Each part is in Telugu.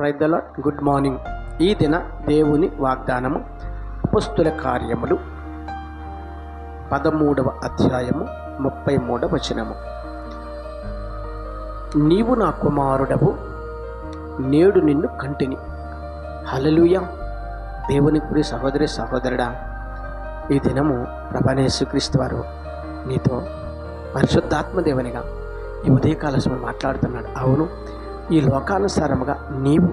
ప్రైదల గుడ్ మార్నింగ్ ఈ దిన దేవుని వాగ్దానము పుస్తుల కార్యములు. పదమూడవ అధ్యాయము ముప్పై మూడవ వచనము. నీవు నా కుమారుడవు నేడు నిన్ను కంటిని. హలలుయ దేవుని గురి సహోదరి సహోదరుడా ఈ దినము ప్రభనేసుక్రీస్తు వారు నీతో పరిశుద్ధాత్మ దేవునిగా ఈ ఉదయకాల సమయం మాట్లాడుతున్నాడు. అవును ఈ లోకానుసారముగా నీవు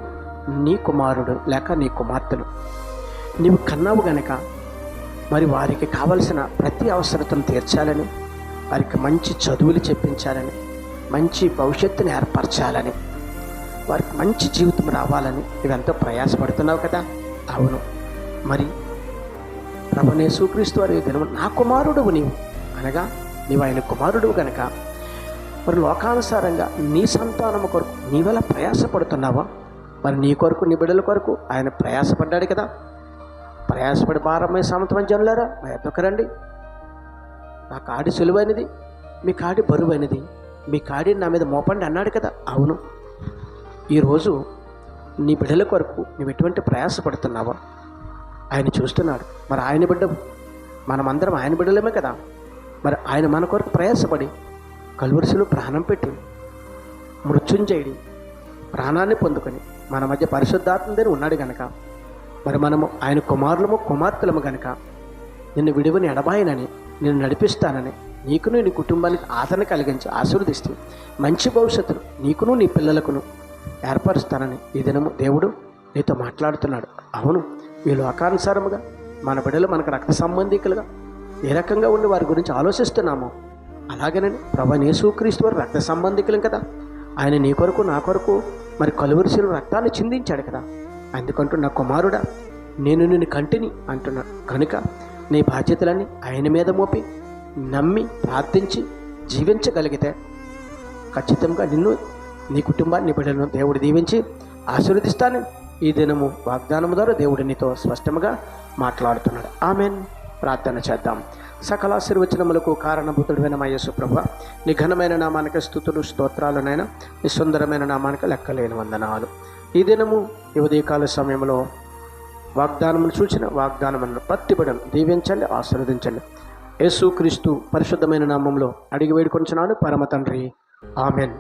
నీ కుమారుడు లేక నీ కుమార్తెలు. నీవు కన్నావు గనక మరి వారికి కావలసిన ప్రతి అవసరతను తీర్చాలని వారికి మంచి చదువులు చెప్పించాలని మంచి భవిష్యత్తును ఏర్పరచాలని వారికి మంచి జీవితం రావాలని ఇవెంతో ప్రయాసపడుతున్నావు కదా? అవును. మరి ప్రభునే సూక్రీస్తు వారి దినము నా కుమారుడువు నీవు అనగా నీవు ఆయన కుమారుడు గనక మరి లోకానుసారంగా నీ సంతానము కొరకు నీవెలా ప్రయాసపడుతున్నావా? మరి నీ కొరకు నీ బిడ్డల కొరకు ఆయన ప్రయాసపడ్డాడు కదా. ప్రయాసపడి భారమే సమతమైన జనులారా? మా ఎద్దకు రండి. నా కాడి సులువైనది మీ కాడి బరువైనది మీ కాడి నా మీద మోపండి అన్నాడు కదా. అవును. ఈరోజు నీ బిడ్డల కొరకు నువ్వు ఎటువంటి ప్రయాసపడుతున్నావా? ఆయన చూస్తున్నాడు. మరి ఆయన బిడ్డ మనమందరం ఆయన బిడ్డలమే కదా. మరి ఆయన మన కొరకు ప్రయాసపడి కలువరిశిలో ప్రాణం పెట్టి మృత్యుంజయుడి ప్రాణాన్ని పొందుకొని మన మధ్య పరిశుద్ధాత్మదని ఉన్నాడు గనక మరి మనము ఆయన కుమారులము కుమార్తెలము గనక నిన్ను విడువని ఎడబాయనని నిన్ను నడిపిస్తానని నీకును నీ కుటుంబానికి ఆదరణ కలిగించి ఆశీర్వదిస్తూ మంచి భవిష్యత్తును నీకును నీ పిల్లలకును ఏర్పరుస్తానని ఈ దినము దేవుడు నీతో మాట్లాడుతున్నాడు. అవును ఈ లోకానుసారముగా మన బిడ్డలు మనకు రక్త సంబంధికులుగా ఏ రకంగా ఉండి వారి గురించి ఆలోచిస్తున్నామో అలాగేనండి ప్రభు క్రీస్తు వారు రక్త సంబంధికులం కదా. ఆయన నీ కొరకు నా కొరకు మరి కలువరిశీలు రక్తాన్ని చిందించాడు కదా. అందుకంటూ నా కుమారుడా నేను నిన్ను కంటిని అంటున్నాను కనుక నీ బాధ్యతలన్నీ ఆయన మీద మోపి నమ్మి ప్రార్థించి జీవించగలిగితే ఖచ్చితంగా నిన్ను నీ కుటుంబాన్ని బిడ్డలను దేవుడు దీవించి ఆశీర్వదిస్తాను. ఈ దినము వాగ్దానము ద్వారా దేవుడు నీతో స్పష్టంగా మాట్లాడుతున్నాడు. ఆమెన్. ప్రార్థన చేద్దాం. సకలాశీర్వచనములకు కారణభూతుడైన మా యేసు నీ ఘనమైన నామానికి స్థుతులు స్తోత్రాలనైనా నీ సుందరమైన నామానికి లెక్కలేని వందనాలు. ఈ దినము ఈ ఉదయకాల సమయంలో వాగ్దానమును చూసిన వాగ్దానమును పత్తిపడం దీవించండి ఆశీర్వదించండి. యేసు క్రీస్తు పరిశుద్ధమైన నామంలో అడిగి వేడుకొంచున్నాను పరమ తండ్రి. ఆమెన్.